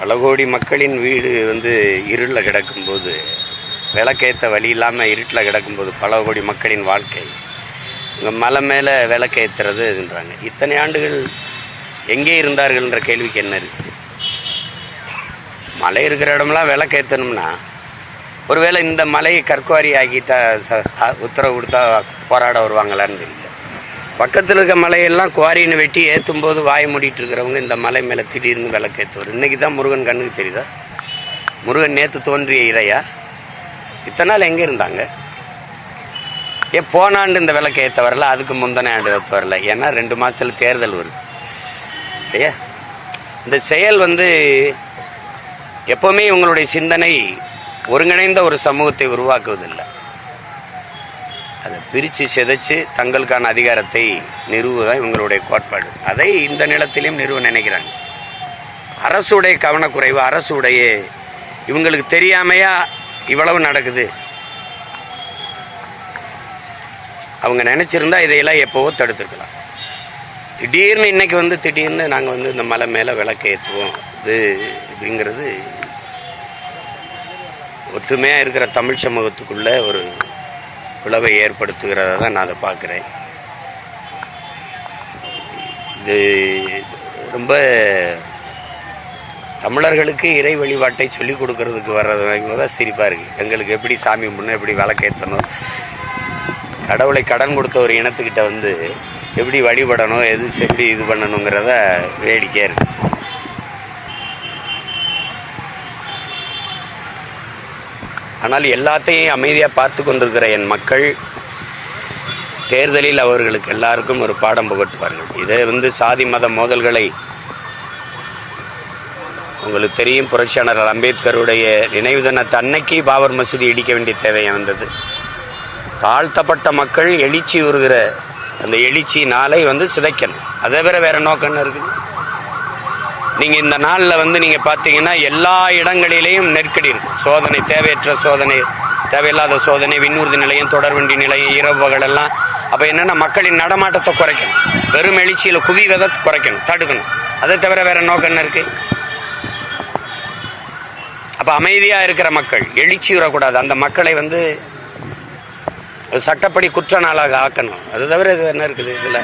பல கோடி மக்களின் வீடு வந்து இருளில் கிடக்கும்போது விளக்கேற்ற வழி இல்லாமல் இருட்டில் கிடக்கும்போது பல கோடி மக்களின் வாழ்க்கை. இங்கே மலை மேலே விளக்கேற்றுறதுன்றாங்க இத்தனை ஆண்டுகள் எங்கே இருந்தார்கள்ன்ற கேள்விக்கு என்ன இருக்குது மலை இருக்கிற இடம்லாம் விளக்கேற்றணும்னா ஒருவேளை இந்த மலையை கற்குவாரி ஆக்கிட்டா ச- உத்தரவு கொடுத்தா போராட வருவாங்களான்னு தெரியல. பக்கத்தில் இருக்க மலையெல்லாம் குவாரின்னு வெட்டி ஏற்றும் போது வாய மூடிட்டு இருக்கிறவங்க இந்த மலை மேலே திடீர்னு விளக்கேற்றுவார் இன்னைக்கு தான் முருகன் கண்ணுக்கு தெரியுதா? முருகன் நேற்று தோன்றிய இறையா? இத்தனை நாள் எங்கே இருந்தாங்க? ஏன் போன ஆண்டு இந்த விளக்கு ஏற்ற வரல அதுக்கு முந்தின ஆண்டு ஏற்ற வரல. ஏன்னா ரெண்டு மாதத்தில் தேர்தல் வருது. இல்லையா இந்த செயல் வந்து எப்போவுமே இவங்களுடைய சிந்தனை ஒருங்கிணைந்த ஒரு சமூகத்தை உருவாக்குவதில்லை. அதை பிரித்து சிதைச்சு தங்களுக்கான அதிகாரத்தை நிறுவுதான் இவங்களுடைய கோட்பாடு. அதை இந்த நிலத்திலையும் நிறுவ நினைக்கிறாங்க. அரசுடைய கவனக்குறைவு அரசுடைய இவங்களுக்கு தெரியாமையா இவ்வளவு நடக்குது. அவங்க நினைச்சிருந்தா இதையெல்லாம் எப்போவோ தடுத்துருக்கலாம். திடீர்னு இன்னைக்கு வந்து திடீர்னு நாங்கள் வந்து இந்த மலை மேலே விளக்கு ஏற்றுவோம் இது அப்படிங்கிறது ஒற்றுமையாக இருக்கிற தமிழ் சமூகத்துக்குள்ள ஒரு பிளவை ஏற்படுத்துகிறத தான் நான் அதை பார்க்குறேன். இது ரொம்ப தமிழர்களுக்கு இறை வழிபாட்டை சொல்லிக் கொடுக்கறதுக்கு வர்றது வரைக்கும் தான் சிரிப்பாக இருக்குது எங்களுக்கு எப்படி சாமி முன்னே எப்படி விளக்கேற்றணும் கடவுளை கடன் கொடுத்த ஒரு இனத்துக்கிட்ட வந்து எப்படி வழிபடணும்? எது எப்படி இது பண்ணணுங்கிறத வேடிக்கையாக இருக்குது ஆனால் எல்லாத்தையும் அமைதியாக பார்த்து கொண்டிருக்கிற என் மக்கள் தேர்தலில் அவர்களுக்கு எல்லாருக்கும் ஒரு பாடம் புகட்டுவார்கள். இதை வந்து சாதி மத மோதல்களை உங்களுக்கு தெரியும் புரட்சியாளர் அம்பேத்கருடைய நினைவு தினத்தை அன்னைக்கு பாபர் மசூதி இடிக்க வேண்டிய தேவை வந்தது. தாழ்த்தப்பட்ட மக்கள் எழுச்சி உருகிற அந்த எழுச்சி நாளை வந்து சிதைக்கணும். அதை வேற வேற நோக்கம் இருக்குது? நீங்கள் இந்த நாளில் வந்து நீங்கள் பார்த்தீங்கன்னா எல்லா இடங்களிலேயும் நெருக்கடி இருக்கும் சோதனை தேவையற்ற சோதனை தேவையில்லாத சோதனை விண்ணூர்தி நிலையம் தொடர்வண்டி நிலையம் இரவு பகல் எல்லாம். அப்போ என்னென்னா மக்களின் நடமாட்டத்தை குறைக்கணும். வெறும் எழுச்சியில் குவி விதத்தை குறைக்கணும் தடுக்கணும். அதை தவிர வேற நோக்கம் என்ன இருக்குது அப்போ அமைதியாக இருக்கிற மக்கள் எழுச்சி வரக்கூடாது. அந்த மக்களை வந்து சட்டப்படி குற்ற நாளாக ஆக்கணும். அது தவிர இது என்ன இருக்குது இதில்?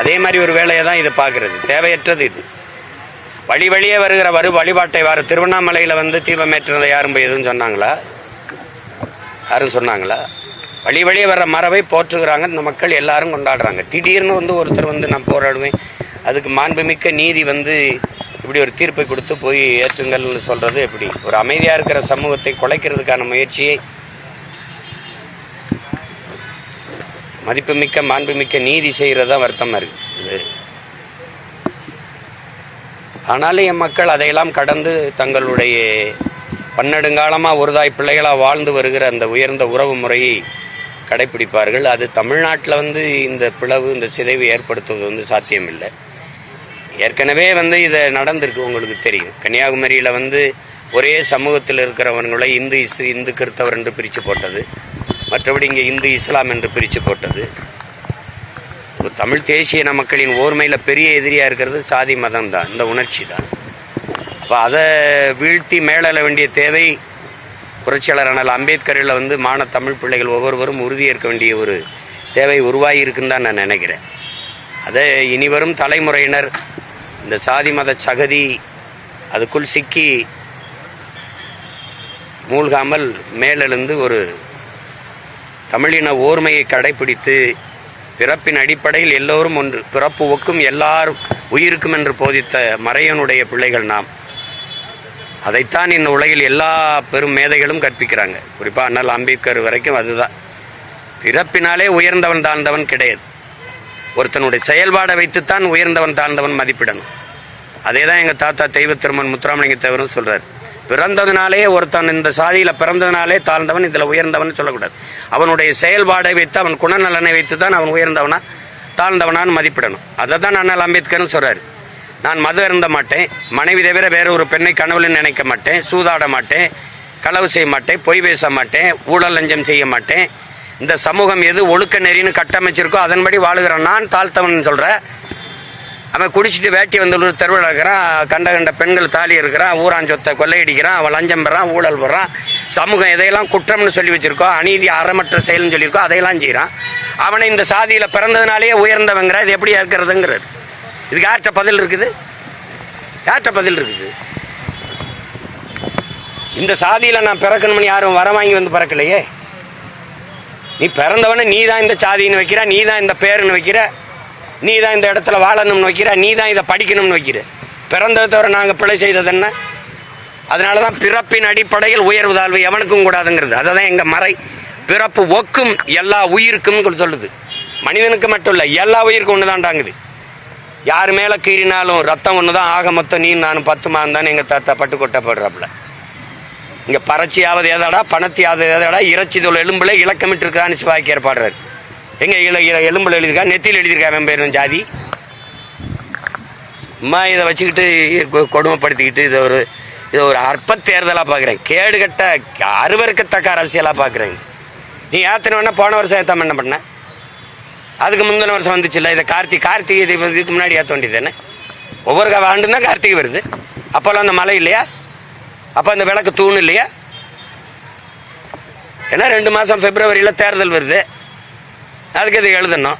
அதே மாதிரி ஒரு வேலையை தான் இது பார்க்கறது. தேவையற்றது இது. வழி வழியே வருகிற வரு வழிபாட்டை வார திருவண்ணாமலையில் வந்து தீபமேற்றினதை யாரும் போய் எதுவும் சொன்னாங்களா? யாரும் சொன்னாங்களா? வழி வழியே வர்ற மரபை போற்றுகிறாங்க. இந்த மக்கள் எல்லாரும் கொண்டாடுறாங்க. திடீர்னு வந்து ஒருத்தர் வந்து நான் போராடுவேன். அதுக்கு மாண்புமிக்க நீதி வந்து இப்படி ஒரு தீர்ப்பை கொடுத்து போய் ஏற்றுங்கள்னு சொல்கிறது எப்படி? ஒரு அமைதியாக இருக்கிற சமூகத்தை குலைக்கிறதுக்கான முயற்சியை மதிப்புமிக்க மாண்புமிக்க நீதி செய்கிறது தான் வருத்தமாக இருக்குது இது ஆனாலும் என் மக்கள் அதையெல்லாம் கடந்து தங்களுடைய பன்னெடுங்காலமாக ஒருதாய் பிள்ளைகளாக வாழ்ந்து வருகிற அந்த உயர்ந்த உறவு முறையை கடைபிடிப்பார்கள் அது தமிழ்நாட்டில் வந்து இந்த பிளவு இந்த சிதைவு ஏற்படுத்துவது வந்து சாத்தியமில்லை. ஏற்கனவே வந்து இதை நடந்திருக்கு உங்களுக்கு தெரியும். கன்னியாகுமரியில் வந்து ஒரே சமூகத்தில் இருக்கிறவர்களை இந்து இஸ் இந்து கிறித்தவர் என்று பிரித்து போட்டது. மற்றபடி இங்கே இந்து இஸ்லாம் என்று பிரித்து போட்டது. தமிழ் தேசிய இன மக்களின் ஓர்மையில் பெரிய எதிரியாக இருக்கிறது சாதி மதம் தான் இந்த உணர்ச்சி தான் அப்போ அதை வீழ்த்தி மேலெழ வேண்டிய தேவை புரட்சியாளர் அம்பேத்கரில் வந்து மான தமிழ் பிள்ளைகள் ஒவ்வொருவரும் உறுதியேற்க வேண்டிய ஒரு தேவை உருவாகியிருக்குன்னு தான் நான் நினைக்கிறேன். அதை இனிவரும் தலைமுறையினர் இந்த சாதி மத சகதி அதுக்குள் சிக்கி மூழ்காமல் மேலெழுந்து ஒரு தமிழின ஓர்மையை கடைபிடித்து பிறப்பின் அடிப்படையில் எல்லோரும் ஒன்று. பிறப்பு ஒக்கும் எல்லாரும் உயிருக்கும் என்று போதித்த மறையனுடைய பிள்ளைகள் நாம். அதைத்தான் இந்த உலகில் எல்லா பெரும் மேதைகளும் கற்பிக்கிறாங்க. குறிப்பாக அண்ணல் அம்பேத்கர் வரைக்கும் அதுதான். பிறப்பினாலே உயர்ந்தவன் தாழ்ந்தவன் கிடையாது. ஒருத்தனுடைய செயல்பாடை வைத்துத்தான் உயர்ந்தவன் தாழ்ந்தவன் மதிப்பிடணும். அதே தான் எங்கள் தாத்தா தெய்வ திருமன் முத்துராமலிங்க தேவரும் சொல்கிறார் பிறந்ததுனாலே ஒருத்தன் இந்த சாதியில் பிறந்ததுனாலே தாழ்ந்தவன் இதில் உயர்ந்தவன் சொல்லக்கூடாது. அவனுடைய செயல்பாடை வைத்து அவன் குணநலனை வைத்து தான் அவன் உயர்ந்தவனா தாழ்ந்தவனான்னு மதிப்பிடணும். அதை தான் அண்ணல் அம்பேத்கர்னு சொல்கிறார் நான் மது அருந்த மாட்டேன் மனைவி தவிர வேற ஒரு பெண்ணை கனவுல நினைக்க மாட்டேன் சூதாட மாட்டேன் களவு செய்ய மாட்டேன் பொய் பேச மாட்டேன் ஊழல் லஞ்சம் செய்ய மாட்டேன். இந்த சமூகம் எது ஒழுக்க நெறின்னு கட்டமைச்சிருக்கோ அதன்படி வாழுகிற நான் தாழ்த்தவன் சொல்கிறேன் அவன் குடிச்சிட்டு வேட்டி வந்து தெருவில் இருக்கிறான் கண்ட கண்ட பெண்கள் தாலி இருக்கிறான் ஊரான் சொத்தை கொள்ளையடிக்கிறான் அவன் லஞ்சம் பெறான் ஊழல் பெறான் சமூகம் எதையெல்லாம் குற்றம்னு சொல்லி வச்சிருக்கோம் அநீதி அறமற்ற செயல்னு சொல்லியிருக்கோம் அதையெல்லாம் செய்கிறான். அவனை இந்த சாதியில் பிறந்ததுனாலேயே உயர்ந்தவங்கிற இது எப்படி இருக்கிறதுங்கிறது இதுக்கு யார்கிட்ட பதில் இருக்குது? யார்கிட்ட பதில் இருக்குது? இந்த சாதியில் நான் பிறக்கணும்னு யாரும் வர வாங்கி வந்து பிறக்கலையே. நீ பிறந்தவன நீ தான் இந்த சாதின்னு வைக்கிற நீ தான் இந்த பேருன்னு வைக்கிற. நீ தான் இந்த இடத்துல வாழணும்னு வைக்கிற நீ தான் இதை படிக்கணும்னு வைக்கிற. பிறந்ததை தவிர நாங்கள் பிழை செய்தது என்ன? அதனால தான் பிறப்பின் அடிப்படையில் உயர்வு தாழ்வு எவனுக்கும் கூடாதுங்கிறது. அதை தான் எங்கள் மறை. பிறப்பு ஒக்கும் எல்லா உயிருக்கும் சொல்லுது. மனிதனுக்கு மட்டும் இல்லை எல்லா உயிருக்கும் ஒன்று தாண்டாங்குது யார் மேலே கீறினாலும் ரத்தம் ஒன்று தான் ஆக மொத்தம் நீ நானும் பத்து மாதம் தானே எங்கள் தாத்தா பட்டு கொட்டப்படுறாப்புல. இங்கே பறச்சியாவது ஏதாடா பணத்தியாவது ஏதாடா இறைச்சி தொழில் எலும்புல இலக்கமிட்டு இருக்கான்னு சிவாய்க்கு ஏற்பாடுறாரு எங்க இல இல எலும்புல எழுதியிருக்கா? நெத்தியில் எழுதியிருக்கா அவன் பேர்? ஜாதி. அம்மா இதை வச்சுக்கிட்டு கொ- கொடுமைப்படுத்திக்கிட்டு இதை ஒரு இதை ஒரு அற்ப தேர்தலாக பார்க்குறேன். கேடு கட்ட அருவருக்கத்தக்க அரசியலாக பார்க்குறேன். நீ ஏத்தனவொன்னே போன வருஷம் ஏற்றாம என்ன பண்ண? அதுக்கு முந்தின வருஷம் வந்துச்சுல்ல இதை கார்த்திகை கார்த்திகை இது இதுக்கு முன்னாடி ஏற்ற வேண்டியது தானே ஒவ்வொரு ஆண்டும் தான் கார்த்திகை வருது. அப்போல்லாம் அந்த மழை இல்லையா? அப்போ அந்த விளக்கு தூண் இல்லையா? ஏன்னா ரெண்டு மாதம் பிப்ரவரியில் தேர்தல் வருது. அதுக்கு இது எழுதணும்?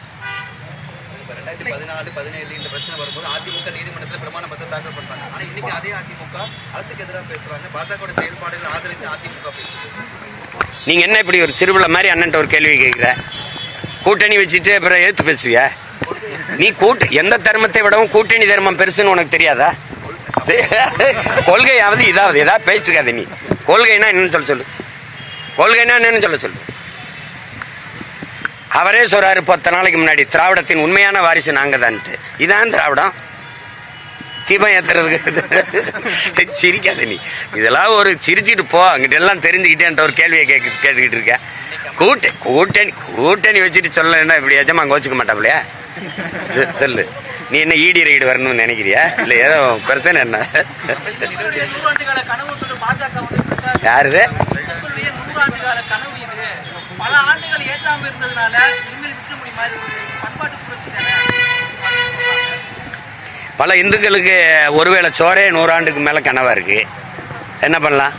நீங்கள் என்ன இப்படி ஒரு சிறுபிள்ளை மாதிரி அண்ணன்ட்ட ஒரு கேள்வி கேட்குற கூட்டணி வச்சுட்டு அப்புறம் ஏற்று பேசுவியா? நீ கூட்ட எந்த தர்மத்தை விடவும் கூட்டணி தர்மம் பெருசுன்னு உனக்கு தெரியாதா? கொள்கையாவது இதாவது ஏதாவது பேசிருக்காத நீ. கொள்கைன்னா என்னன்னு சொல்ல சொல்லு. கொள்கைன்னா என்னன்னு சொல்ல சொல்லு. அவரே சொல்றாரு பத்து நாளைக்கு முன்னாடி திராவிடத்தின் உண்மையான வாரிசு நாங்க தான்ட்டு இதான் திராவிடம். தீபம் ஏத்துறதுக்கு சிரிக்காத நீ. இதெல்லாம் ஒரு சிரிச்சிட்டு போ அங்கிட்ட எல்லாம் தெரிஞ்சுக்கிட்டேன்ட்ட ஒரு கேள்வியை கேட்க கேட்டுக்கிட்டு இருக்க. கூட்ட கூட்டணி கூட்டணி வச்சுட்டு சொல்ல என்ன இப்படி எஜமா கோச்சுக்க மாட்டாப்லையா சொ- சொல்லு. நீ என்ன ஈடி ரைடு வரணும்னு நினைக்கிறியா? இல்ல ஏதோ பிரச்சனை என்ன? யாருது உங்களுடைய நூறாண்டுகால கனவு இது பல ஆண்டுகள் ஏற்றாம இருந்ததுனால இனிமேல் விற்க முடியுமா இது ஒரு பண்பாட்டு புரட்சி பல இந்துக்களுக்கு ஒருவேளை சோறே நூறாண்டுக்கு மேலே கனவாக இருக்குது என்ன பண்ணலாம்?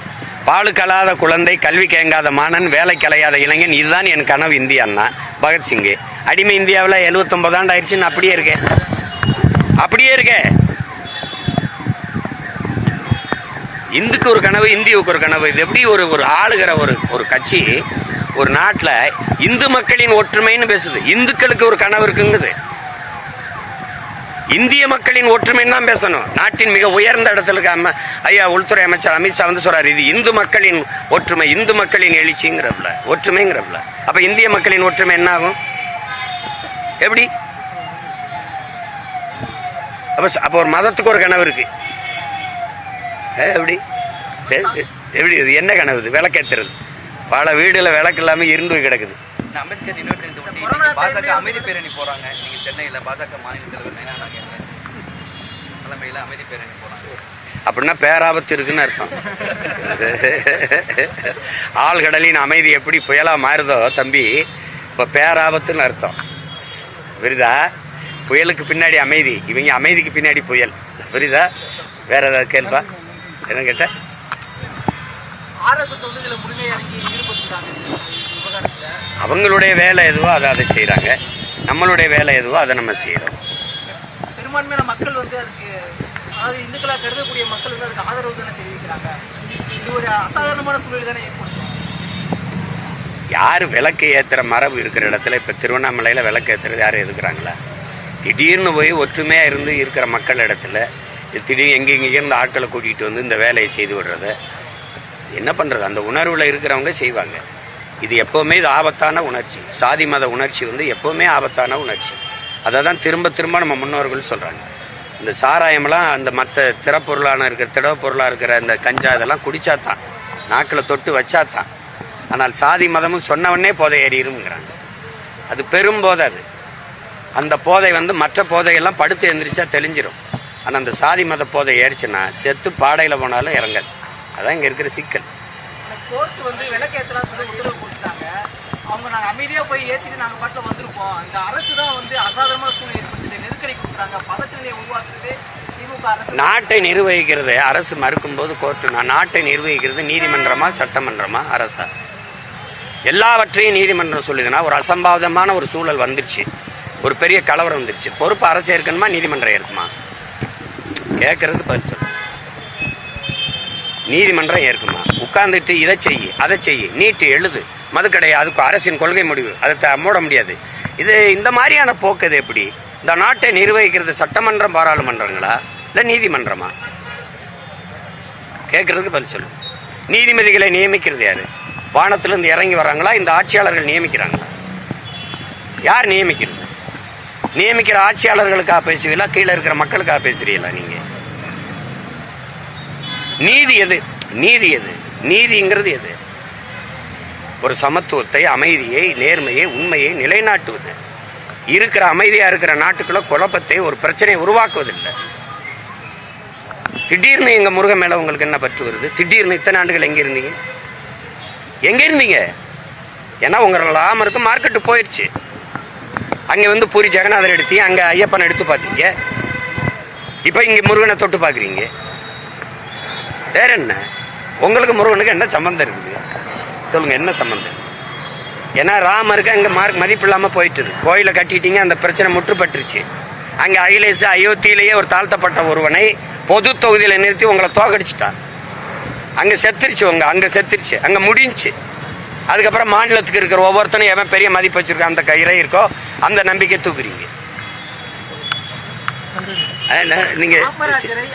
பாலு கலாத குழந்தை கல்வி கேங்காத மாணன் வேலை கலையாத இளைஞன் இதுதான் என் கனவு இந்தியான்னா பகத்சிங்கு அடிமை இந்தியாவில் எழுபத்தொம்பதாண்டு ஆண்டு நான் அப்படியே இருக்கேன் அப்படியே இருக்கேன் இந்துக்கு ஒரு கனவு இந்தியாவுக்கு ஒரு கனவு இது எப்படி ஒரு ஒரு ஆளுகிற ஒரு ஒரு கட்சி ஒரு நாட்டில் இந்து மக்களின் ஒற்றுமைன்னு பேசுது. இந்துக்களுக்கு ஒரு கனவு இருக்குங்குது. இந்திய மக்களின் ஒற்றுமைன்னு தான் பேசணும். நாட்டின் மிக உயர்ந்த இடத்துல இருக்க அம்மா ஐயா உள்துறை அமைச்சர் அமித்ஷா வந்து சொல்றாரு இது இந்து மக்களின் ஒற்றுமை இந்து மக்களின் எழுச்சிங்கிறப்பல ஒற்றுமைங்கிறப்பல அப்ப இந்திய மக்களின் ஒற்றுமை என்ன ஆகும் எப்படி? அப்ப ச- அப்ப ஒரு மதத்துக்கு ஒரு கனவு இருக்கு. எப்படி? எப்படி? இது என்ன கனவு இது? விளக்கேற்றுறது பல வீடுல விளக்கு இல்லாம இருண்டு போய் கிடக்குது. அம்பேத்கர் இன்னொரு பாஜக அமைதி பேரணி போறாங்க. நீங்க சென்னையில பாஜக மாநில தலைவர் தலைமையில அமைதி பேரணி போறாங்க. அப்படின்னா பேராபத்து இருக்குன்னு அர்த்தம். ஆழ்கடலின் அமைதி எப்படி புயலா மாறுதோ தம்பி இப்போ பேராபத்துன்னு அர்த்தம். புரியுதா? புயலுக்கு பின்னாடி அமைதி இவங்க அமைதிக்கு பின்னாடி புயல். புரியுதா? வேற ஏதாவது கேள்வா என்ன கேட்ட? ஆர்எஸ்எஸ் வந்து இதுல முழுமையா இறங்கி ஈடுபட்டுருக்காங்க. இந்த விவகாரத்துல அவங்களுடைய வேலை எதுவோ அதை அதை செய்கிறாங்க நம்மளுடைய வேலை எதுவோ அதை நம்ம செய்கிறோம் பெரும்பான்மையான மக்கள் வந்து அதுக்கு அதாவது இந்துக்களா கருதக்கூடிய மக்கள் வந்து அதுக்கு ஆதரவு தானே தெரிவிக்கிறாங்க? இது ஒரு அசாதாரணமான சூழல் தானே ஏற்படுத்தும் யார் விளக்கு ஏற்றுற மரபு இருக்கிற இடத்துல இப்போ திருவண்ணாமலையில் விளக்கு ஏற்றுறது யாரும் எதுக்குறாங்களா? திடீர்னு போய் ஒற்றுமையாக இருந்து இருக்கிற மக்கள் இடத்துல திடீர்னு இருந்து ஆட்களை கூட்டிகிட்டு வந்து இந்த வேலையை செய்து விடுறது என்ன பண்ணுறது அந்த உணர்வில் இருக்கிறவங்க செய்வாங்க. இது எப்போவுமே இது ஆபத்தான உணர்ச்சி. சாதி மத உணர்ச்சி வந்து எப்போவுமே ஆபத்தான உணர்ச்சி. அதை தான் திரும்ப திரும்ப நம்ம முன்னோர்கள் சொல்கிறாங்க இந்த சாராயமெல்லாம் அந்த மற்ற திறப்பொருளான இருக்கிற திடவ பொருளாக இருக்கிற அந்த கஞ்சா இதெல்லாம் குடித்தா தான் நாக்கில் தொட்டு வச்சா தான் ஆனால் சாதி மதமும் சொன்னவனே போதை ஏறிடுங்கிறாங்க அது பெரும் போதை அது. அந்த போதை வந்து மற்ற போதையெல்லாம் படுத்து எந்திரிச்சா தெளிஞ்சிடும் ஆனால் அந்த சாதி மத போதை ஏறிச்சுன்னா செத்து பாடையில் போனாலும் இறங்காது. அதான் இங்கே இருக்கிற சிக்கல். கோர்ட் வந்து விளக்கேற்றலாம் சொல்லி உத்தரவு கொடுத்துட்டாங்க அவங்க நாங்க அமைதியா போய் ஏத்திட்டு நாங்க பாட்டுல வந்திருப்போம் இந்த அரசு தான் வந்து அசாதாரணமான சூழ்நிலை ஏற்படுத்துது நெருக்கடி கொடுக்குறாங்க. பதற்றநிலையை உருவாக்குறது திமுக அரசு. நாட்டை நிர்வகிக்கிறது அரசு மறுக்கும்போது கோர்ட்டு நான் நாட்டை நிர்வகிக்கிறது நீதிமன்றமா சட்டமன்றமா அரசா? எல்லாவற்றையும் நீதிமன்றம் சொல்லுதுன்னா ஒரு அசம்பாவிதமான ஒரு சூழல் வந்துருச்சு. ஒரு பெரிய கலவரம் வந்துருச்சு. பொறுப்பு அரசு இருக்கணுமா நீதிமன்றம் இருக்குமா கேட்கறதுக்கு பதில் சொல்லு நீதிமன்றம் ஏற்குமா? உட்கார்ந்துட்டு இதை செய் அதை செய் நீட்டு எழுது. மதுக்கடை அதுக்கு அரசின் கொள்கை முடிவு. அதை த- மூட முடியாது. இது இந்த மாதிரியான போக்கு இது எப்படி? இந்த நாட்டை நிர்வகிக்கிறது சட்டமன்றம் பாராளுமன்றங்களா? இல்லை நீதிமன்றமா? கேட்கறதுக்கு பதில் சொல்லு. நீதிபதிகளை நியமிக்கிறது யாரு? வானத்திலிருந்து இறங்கி வராங்களா இந்த ஆட்சியாளர்கள் நியமிக்கிறாங்களா? யார் நியமிக்கிறது? நியமிக்கிற ஆட்சியாளர்களுக்காக பேசுவீங்களா? கீழே இருக்கிற மக்களுக்காக பேசுறீங்களா நீங்கள் நீதி எது? நீதி எது? நீதிங்கிறது எது? ஒரு சமத்துவத்தை அமைதியை நேர்மையை உண்மையை நிலைநாட்டுவது. இருக்கிற அமைதியா இருக்கிற நாட்டுக்குள்ள குழப்பத்தை ஒரு பிரச்சனையை உருவாக்குவதில்லை. திடீர்னு எங்க முருகன் மேல உங்களுக்கு என்ன பற்று வருது? திடீர்னு இத்தனை ஆண்டுகள் எங்க இருந்தீங்க? எங்க இருந்தீங்க? ஏன்னா உங்களோட லாமருக்கு மார்க்கெட்டு போயிடுச்சு அங்க வந்து பூரி ஜெகநாதர் எடுத்தீங்க அங்க ஐயப்பன் எடுத்து பார்த்தீங்க. இப்ப இங்க முருகனை தொட்டு பாக்குறீங்க வேற என்ன? உங்களுக்கு முருகனுக்கு என்ன சம்மந்தம் இருக்குது? சொல்லுங்க என்ன சம்மந்தம் ஏன்னா ராமருக்கு அங்கே மார்க் மதிப்பு இல்லாமல் போயிட்டுது. கோயிலை கட்டிட்டீங்க அந்த பிரச்சனை முற்றுப்பட்டுருச்சு. அங்கே அகிலேஷ் அயோத்தியிலேயே ஒரு தாழ்த்தப்பட்ட ஒருவனை பொது தொகுதியில் நிறுத்தி உங்களை தோக்கடிச்சிட்டான். அங்கே செத்துருச்சு உங்க அங்கே செத்துருச்சு. அங்கே முடிஞ்சு. அதுக்கப்புறம் மாநிலத்துக்கு இருக்கிற ஒவ்வொருத்தனும் எவன் பெரிய மதிப்பு வச்சிருக்க அந்த இறை இருக்கோ அந்த நம்பிக்கை தூக்குறீங்க. நீங்க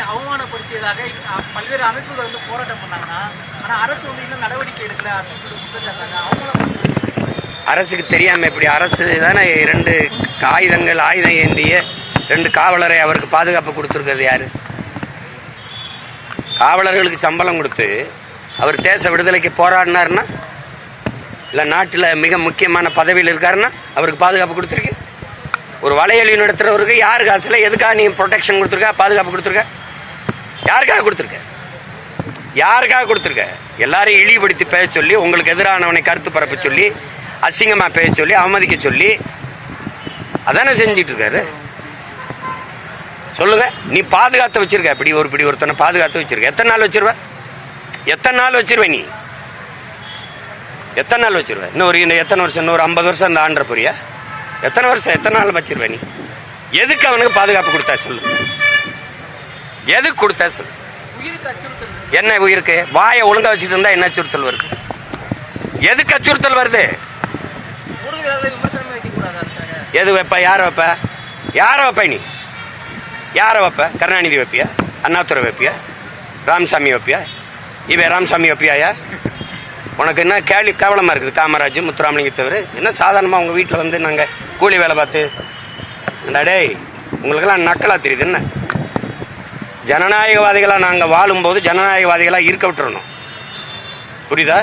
அவமானப்படுத்தியதாக அஹ், பல்வேறு அமைப்புகள் வந்து போராட்டம் பண்ணாங்கன்னா ஆனா அரசு வந்து இன்னும் நடவடிக்கை எடுக்கல அப்படின்னு சொல்லி குற்றச்சாட்டாங்க அவங்கள அரசுக்கு தெரியாம எப்படி அரசு தானே இரண்டு ஆயுதங்கள் ஆயுதம் ஏந்திய ரெண்டு காவலரை அவருக்கு பாதுகாப்பு கொடுத்துருக்கிறது யாரு? காவலர்களுக்கு சம்பளம் கொடுத்து அவர் தேச விடுதலைக்கு போராடினாருன்னா இல்லை நாட்டில் மிக முக்கியமான பதவியில் இருக்காருன்னா அவருக்கு பாதுகாப்பு கொடுத்துருக்கு ஒரு வலையொலி நடத்துறவருக்கு யார் காசில் எதுக்காக நீ ப்ரொடெக்ஷன் கொடுத்துருக்க பாதுகாப்பு கொடுத்துருக்க? யாருக்காக கொடுத்துருக்க? யாருக்காக கொடுத்துருக்க? எல்லாரையும் இழிவுபடுத்தி பேச சொல்லி உங்களுக்கு எதிரானவனை கருத்து பரப்ப சொல்லி அசிங்கமாக பேச சொல்லி அவமதிக்க சொல்லி அதானே செஞ்சிட்டு இருக்காரு சொல்லுங்க. நீ பாதுகாத்து வச்சிருக்க. இப்படி ஒரு இப்படி ஒருத்தனை பாதுகாத்து வச்சிருக்க. எத்தனை நாள் வச்சிருவ? எத்தனை நாள் வச்சிருவ நீ? எத்தனை நாள் வச்சிருவ? இன்னும் ஒரு இன்னும் எத்தனை வருஷம்? இன்னும் ஒரு ஐம்பது வருஷம் இந்த ஆண்ட போறியா? எத்தனை வருஷம் எத்தனை நாள் வச்சிருவ நீ? எதுக்கு அவனுக்கு பாதுகாப்பு கொடுத்தா சொல்லு? எதுக்கு கொடுத்தா சொல்லு? என்ன உயிருக்கு? வாயை ஒழுங்கா வச்சுட்டு இருந்தா என்ன அச்சுறுத்தல் வருது எதுக்கு அச்சுறுத்தல் வருது? எது வைப்ப? யாரை வைப்ப? யாரை வைப்ப நீ? யாரை வைப்ப? கருணாநிதி வைப்பியா? அண்ணாதுரை வைப்பியா? ராமசாமி வைப்பியா? இவன் ராமசாமி வைப்பியாயா உனக்கு என்ன கேள்வி கேவலமாக இருக்குது காமராஜ் முத்துராமலிங்க தவிர? என்ன சாதாரணமாக உங்கள் வீட்டில் வந்து நாங்கள் கூலி வேலை பார்த்து? ஏண்டா டேய் உங்களுக்கெல்லாம் நக்கலாக தெரியுது என்ன? ஜனநாயகவாதிகளாக நாங்கள் வாழும்போது ஜனநாயகவாதிகளாக இருக்க விட்டுறணும். புரியுதா?